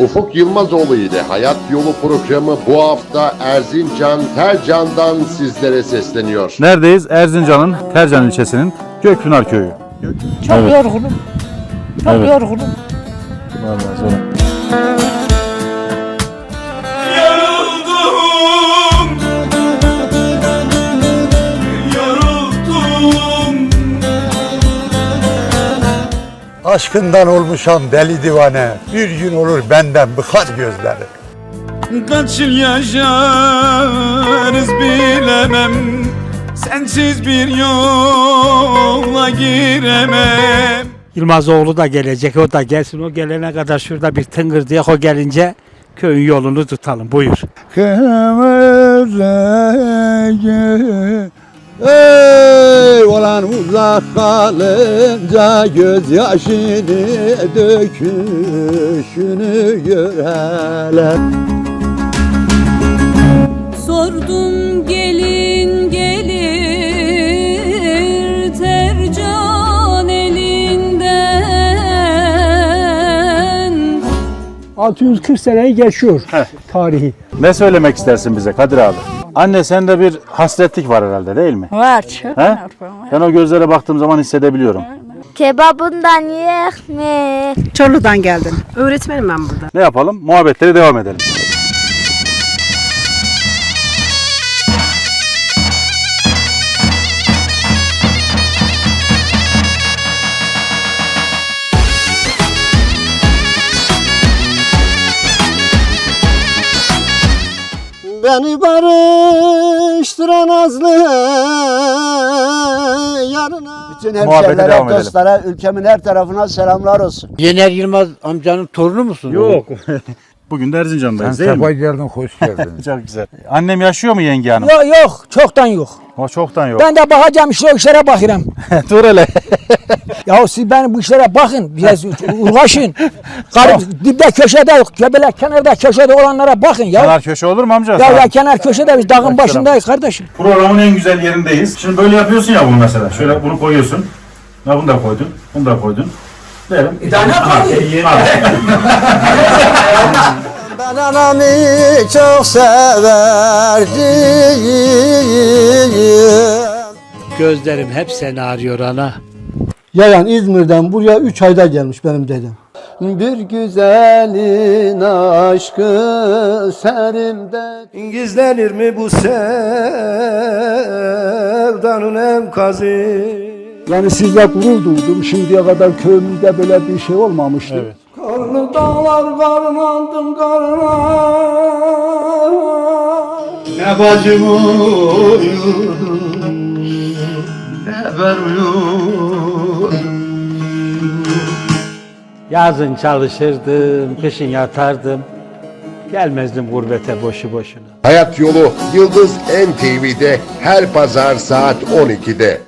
Ufuk Yılmazoğlu ile Hayat Yolu programı bu hafta Erzincan Tercan'dan sizlere sesleniyor. Neredeyiz? Erzincan'ın Tercan ilçesinin Gökpınar köyü. Çok Evet. yorgunum. Çok Evet. yorgunum. Vallahi zor. Aşkından olmuşam deli divane Bir gün olur benden bıkar gözleri Kaç yıl yaşarız bilemem Sensiz bir yola giremem Yılmazoğlu da gelecek. O da gelsin. O gelene kadar şurada bir tıngırdayak. O gelince köyün yolunu tutalım. Buyur. Kırmızı Ey olan uzak kalınca gözyaşını döküşünü göreler Sordum gelin gelir tercan elinden 640 seneyi geçiyor Heh. tarihi. Ne söylemek istersin bize Kadir abi? Anne sende bir hasretlik var herhalde değil mi? Var çok He? var. Ben o gözlere baktığım zaman hissedebiliyorum. Kebabından mi? Çorlu'dan geldim. Öğretmenim ben burada. Ne yapalım? Muhabbetleri devam edelim. Beni barıştıran azlı yarına Bütün Muhabbete hemşerilere, devam edelim. dostlara, ülkemin her tarafına selamlar olsun. Yener Yılmaz amcanın torunu musun? Yok. Bugün de Erzincan'dayız değil mi? geldin, hoş geldin. Çok güzel. Annem yaşıyor mu yenge hanım? Yok yok. Çoktan yok. O çoktan yok. Ben de bakacağım işte o işlere bakıram. Dur hele. ya siz benim bu işlere bakın. Biraz uğraşın. Karı dipte köşede, böyle kenarda köşede olanlara bakın ya. Kenar köşe olur mu amca? Ya ya kenar köşede biz dağın başındayız kardeşim. Programın en güzel yerindeyiz. Şimdi böyle yapıyorsun ya bunu mesela. Şöyle bunu koyuyorsun. Ya bunu da koydun. Bunu da koydun. Derim. Bir tane Ben anamı çok severdim. Gözlerim hep seni arıyor ana. Yayan İzmir'den buraya 3 ayda gelmiş benim dedem. Bir güzelin aşkı serimde Gizlenir mi bu sevdanın enkazı? Yani sizle gurur duydum. Şimdiye kadar köyümüzde böyle bir şey olmamıştı. Evet. Karlı dağlar karın aldım karına. Ne bacım uyudum Ne ben Yazın çalışırdım, kışın yatardım. Gelmezdim gurbete boşu boşuna. Hayat Yolu Yıldız NTV'de her pazar saat 12'de.